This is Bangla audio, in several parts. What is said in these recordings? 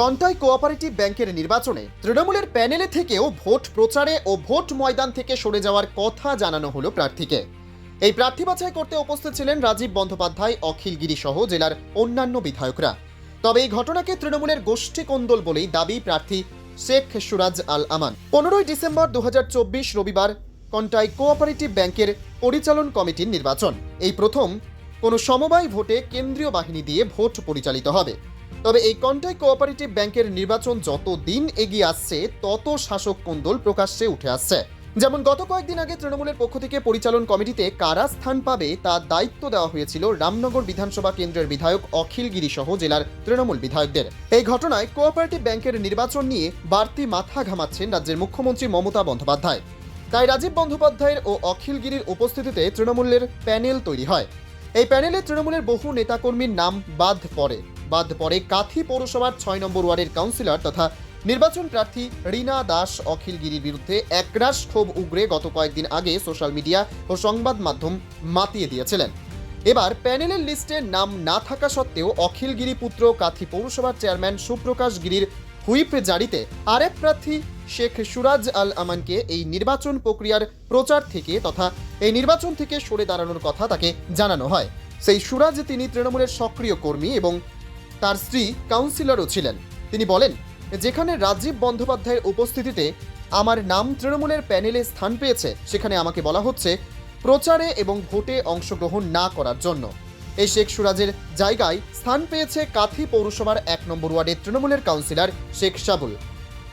কন্টাই কোঅপারেটিভ ব্যাংকের নির্বাচনে তৃণমূলের প্যানেলে থেকেও ভোট প্রচারে ও ভোট ময়দান থেকে সরে যাওয়ার কথা জানানো হলো প্রার্থীকে। এই প্রার্থী বাছাই করতে উপস্থিত ছিলেন রাজীব বন্দ্যোপাধ্যায়, অখিল গিরি সহ জেলার অন্যান্য বিধায়করা। তবে এই ঘটনাকে তৃণমূলের গোষ্ঠী কোন্দল বলেই দাবি প্রার্থী শেখ সুরাজ আল আমান পনেরোই ডিসেম্বর দু হাজার চব্বিশ রবিবার কন্টাই কোঅপারেটিভ ব্যাংকের পরিচালন কমিটির নির্বাচন। এই প্রথম কোনো সমবায় ভোটে কেন্দ্রীয় বাহিনী দিয়ে ভোট পরিচালিত হবে। তবে এই কন্টাই কোঅপারেটিভ ব্যাংকের নির্বাচন যত দিন এগিয়ে আসছে, তত শাসক কোন্দল প্রকাশ্যে উঠে আসছে। যেমন গত কয়েকদিন আগে তৃণমূলের পক্ষ থেকে পরিচালন কমিটিতে কারা স্থান পাবে তার দায়িত্ব দেওয়া হয়েছিল রামনগর বিধানসভা কেন্দ্রের বিধায়ক অখিল গিরি সহ জেলার তৃণমূল বিধায়কদের। এই ঘটনায় কোঅপারেটিভ ব্যাংকের নির্বাচন নিয়ে বাড়তি মাথা ঘামাচ্ছেন রাজ্যের মুখ্যমন্ত্রী মমতা বন্দ্যোপাধ্যায়। তাই রাজীব বন্দ্যোপাধ্যায়ের ও অখিল গিরির উপস্থিতিতে তৃণমূলের প্যানেল তৈরি হয়। এই প্যানেলে তৃণমূলের বহু নেতাকর্মীর নাম বাদ পড়ে। বাদ পড়ে কাথি পৌরসভার ছয় নম্বর ওয়ার্ডের কাউন্সিলর তথা নির্বাচন প্রার্থী রীনা দাস অখিলগিরির বিরুদ্ধে একরাশ ক্ষোভ উগরে গত কয়েকদিন আগে সোশ্যাল মিডিয়া ও সংবাদ মাধ্যম মাতিয়ে দিয়েছিলেন। এবার প্যানেলের লিস্টে নাম না থাকা সত্ত্বেও অখিলগিরি পুত্র কাথি পৌরসভার চেয়ারম্যান সুপ্রকাশ গিরির হুইপ জারিতে আরেক প্রার্থী শেখ সুরাজ আল আমানকে এই নির্বাচন প্রক্রিয়ার প্রচার থেকে তথা এই নির্বাচন থেকে সরে দাঁড়ানোর কথা তাকে জানানো হয়। সেই সুরাজ তিনি তৃণমূলের সক্রিয় কর্মী এবং তার স্ত্রী কাউন্সিলরও ছিলেন। তিনি বলেন, যেখানে রাজীব বন্দ্যোপাধ্যায়ের উপস্থিতিতে আমার নাম তৃণমূলের প্যানেলে স্থান পেয়েছে, সেখানে আমাকে বলা হচ্ছে প্রচারে এবং ভোটে অংশগ্রহণ না করার জন্য। এই শেখ সুরাজের জায়গায় স্থান পেয়েছে কাথি পৌরসভার এক নম্বর ওয়ার্ডের তৃণমূলের কাউন্সিলর শেখ সাবুল।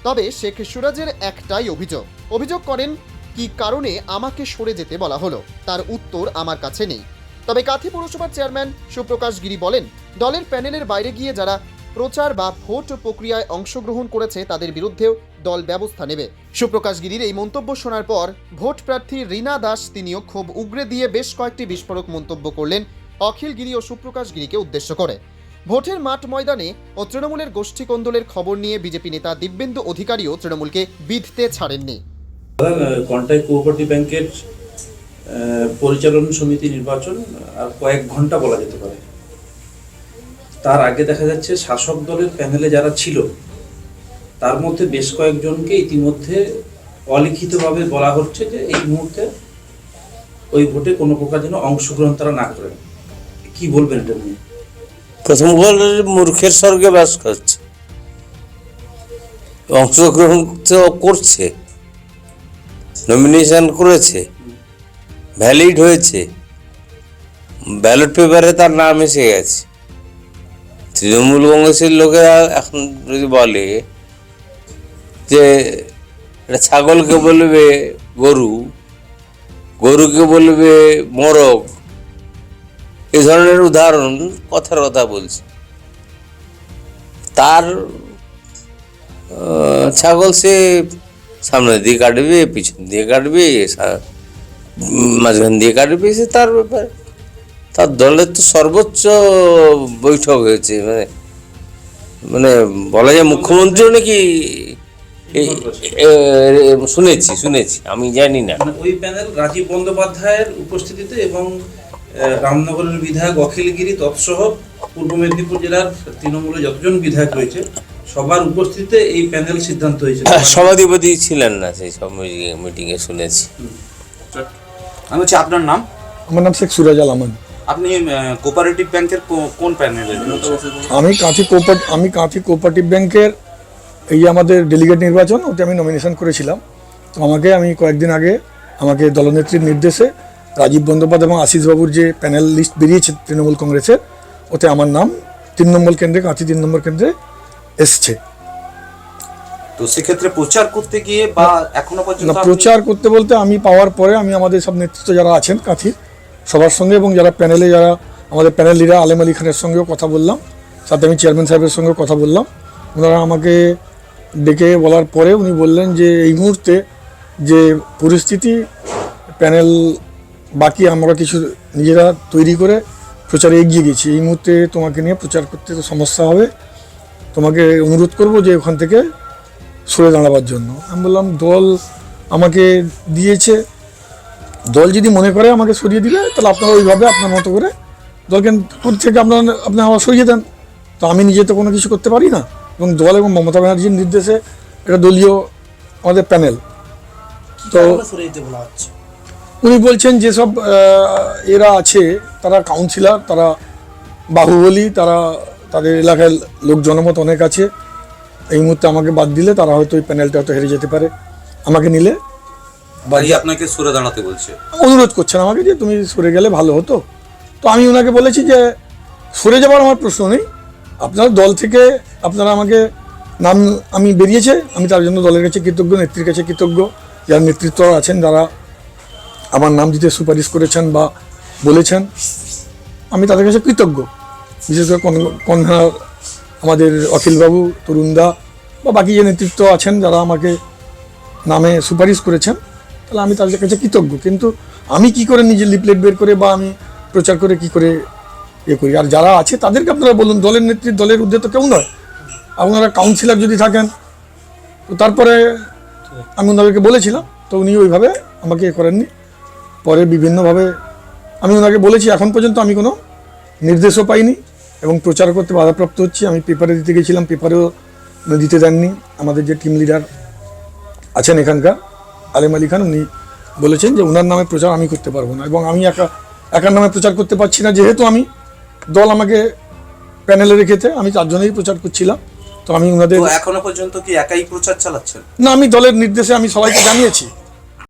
তবে শেখ সুরাজের একটাই অভিযোগ অভিযোগ করেন, কি কারণে আমাকে সরে যেতে বলা হলো? তার উত্তর আমার কাছে নেই। তবে কাথি পৌরসভার চেয়ারম্যান সুপ্রকাশ গিরি বলেন, দলের প্যানেলের বাইরে গিয়ে যারা প্রচার বা ভোট প্রক্রিয়ায় অংশগ্রহণ করেছে তাদের বিরুদ্ধেও দল ব্যবস্থা নেবে। সুপ্রকাশ গিরির এই মন্তব্য শোনার পর ভোট প্রার্থী রীনা দাস তিনিও ক্ষোভ উগরে দিয়ে বেশ কয়েকটি বিস্ফোরক মন্তব্য করলেন অখিল গিরি ও সুপ্রকাশ গিরিকে উদ্দেশ্য করে। ভোটের মাঠ ময়দানে ও তৃণমূলের গোষ্ঠী কোন্দলের খবর নিয়ে বিজেপি নেতা দিব্যেন্দু অধিকারীও তৃণমূলকে বিধতে ছাড়েননি। কোঅপারেটিভ ব্যাংকের পরিচালন সমিতি নির্বাচন, আর কয়েক ঘণ্টা বলা যেতে পারে। তার আগে দেখা যাচ্ছে শাসক দলের প্যানেলে যারা ছিল, তার মধ্যে বেশ কয়েকজনকে ইতিমধ্যে অলিখিতভাবে বলা হচ্ছে যে এই মুহূর্তে ওই ভোটে কোনো প্রকার যেন অংশগ্রহণ তারা না করেন। কি বলবেন এটা নিয়ে? প্রথম মূর্খের স্বর্গে বাস করছে। অংশগ্রহণ তো করছে নমিনেশন করেছে। ভ্যালিড হয়েছে। ব্যালট পেপারে তার নাম এসে গেছে। তৃণমূল কংগ্রেসের লোকেরা এখন যদি বলে যে এটা ছাগলকে বলবে গরু, গরুকে বলবে মোরগ, এ ধরনের উদাহরণ কথার কথা বলছে। তার ছাগল সে সামনে দিয়ে কাটবে, পিছন দিয়ে কাটবে মাঝখান দিয়ে কাটবে পেয়েছে তার ব্যাপার। তার দলের তো সর্বোচ্চ বৈঠক হয়েছে মানে মানে বলা যায় মুখ্যমন্ত্রীও নাকি শুনেছি শুনেছি আমি জানি না। মানে ওই প্যানেল রাজীব বন্দ্যোপাধ্যায়ের উপস্থিতিতে এবং রামনগরের বিধায়ক অখিলগিরি তৎসহ পূর্ব মেদিনীপুর জেলার তৃণমূলের যতজন বিধায়ক রয়েছে সবার উপস্থিতিতে এই প্যানেল সিদ্ধান্ত হয়েছে। হ্যাঁ, সভাধিপতি ছিলেন না সেই সব মিটিংয়ে শুনেছি। আমি হচ্ছে আপনার নাম? আমার নাম শেখ সুরাজ আল আমান আপনি কোপারেটিভ ব্যাংকের কোন প্যানেলে আমি কাঁথি কোপার আমি কাঁথি কোপারেটিভ ব্যাংকের এই আমাদের ডেলিগেট নির্বাচন ওতে আমি নমিনেশন করেছিলাম। তো আমাকে আমি কয়েকদিন আগে আমাকে দলনেত্রীর নির্দেশে রাজীব বন্দ্যোপাধ্যায় এবং আশিসবাবুর যে প্যানেল লিস্ট বেরিয়েছে তৃণমূল কংগ্রেসের ওতে আমার নাম তিন নম্বর কেন্দ্রে কাঁথি তিন নম্বর কেন্দ্রে এসছে। তো সেক্ষেত্রে প্রচার করতে গিয়ে বা এখনও না পর্যন্ত প্রচার করতে বলতে আমি পাওয়ার পরে আমি আমাদের সব নেতৃত্ব যারা আছেন কাঁথির সবার সঙ্গে এবং যারা প্যানেলে যারা আমাদের প্যানেল লিডার আলেম আলী খানের সঙ্গেও কথা বললাম সাথে আমি চেয়ারম্যান সাহেবের সঙ্গেও কথা বললাম। ওনারা আমাকে ডেকে বলার পরে উনি বললেন যে এই মুহূর্তে যে পরিস্থিতি প্যানেল বাকি আমরা কিছু নিজেরা তৈরি করে প্রচারে এগিয়ে গেছি। এই মুহূর্তে তোমাকে নিয়ে প্রচার করতে তো সমস্যা হবে। তোমাকে অনুরোধ করব যে ওখান থেকে সরে দাঁড়াবার জন্য। আমি বললাম দল আমাকে দিয়েছে। দল যদি মনে করে আমাকে সরিয়ে দিলে তাহলে আপনারা ওইভাবে আপনার মতো করে দলকে থেকে আপনার আপনি আমার সরিয়ে দেন। তো আমি নিজে তো কোনো কিছু করতে পারি না। এবং দল এবং মমতা ব্যানার্জির নির্দেশে এটা দলীয় আমাদের প্যানেল। তো উনি বলছেন যেসব এরা আছে তারা কাউন্সিলার তারা বাহুবলী তারা তাদের এলাকায় লোক জনমত অনেক আছে। এই মুহূর্তে আমাকে বাদ দিলে তারা হয়তো ওই প্যানেলটা হয়তো হেরে যেতে পারে। আমাকে নিলে। বাড়ি আপনাকে সরে দাঁড়াতে বলছে। অনুরোধ করছেন আমাকে যে তুমি সরে গেলে ভালো হতো। তো আমি ওনাকে বলেছি যে সরে যাওয়ার আমার প্রশ্ন নেই। আপনার দল থেকে আপনারা আমাকে নাম আমি বেরিয়েছে আমি তার জন্য দলের কাছে কৃতজ্ঞ নেত্রীর কাছে কৃতজ্ঞ। যার নেতৃত্ব আছেন যারা আমার নাম দিতে সুপারিশ করেছেন বা বলেছেন আমি তাদের কাছে কৃতজ্ঞ। বিশেষ করে কন- কনভেনার আমাদের অখিলবাবু, তরুণদা বা বাকি যে নেতৃত্ব আছেন যারা আমাকে নামে সুপারিশ করেছেন, তাহলে আমি তাদের কাছে কৃতজ্ঞ। কিন্তু আমি কি করে নিজের লিপলেট বের করে বা আমি প্রচার করে কি করে ইয়ে করি? আর যারা আছে, তাদেরকে আপনারা বলুন, দলের নেত্রী, দলের উদ্যোগ তো কেউ নয়। আপনারা কাউন্সিলর যদি থাকেন, তো তারপরে আমি ওনাদেরকে বলেছিলাম, তো উনি ওইভাবে আমাকে এ করেননি। পরে বিভিন্নভাবে আমি ওনাকে বলেছি, এখন পর্যন্ত আমি কোনো নির্দেশও পাইনি। এবং প্রচার করতে বাধাপ্রাপ্ত হচ্ছি। আমি পেপারে দিতে গেছিলাম পেপারেও দিতে দেননি। আমাদের যে টিম লিডার আছেন এখানকার আলেম আলী খান উনি বলেছেন যে ওনার নামে প্রচার আমি করতে পারব না এবং আমি একা একার নামে প্রচার করতে পারছি না। যেহেতু আমি দল আমাকে প্যানেলে রেখেছে আমি তার জন্যই প্রচার করছিলাম। তো আমি ওনাদের এখনও পর্যন্ত কি একাই প্রচার চালাচ্ছেন? না আমি দলের নির্দেশে আমি সবাইকে জানিয়েছি।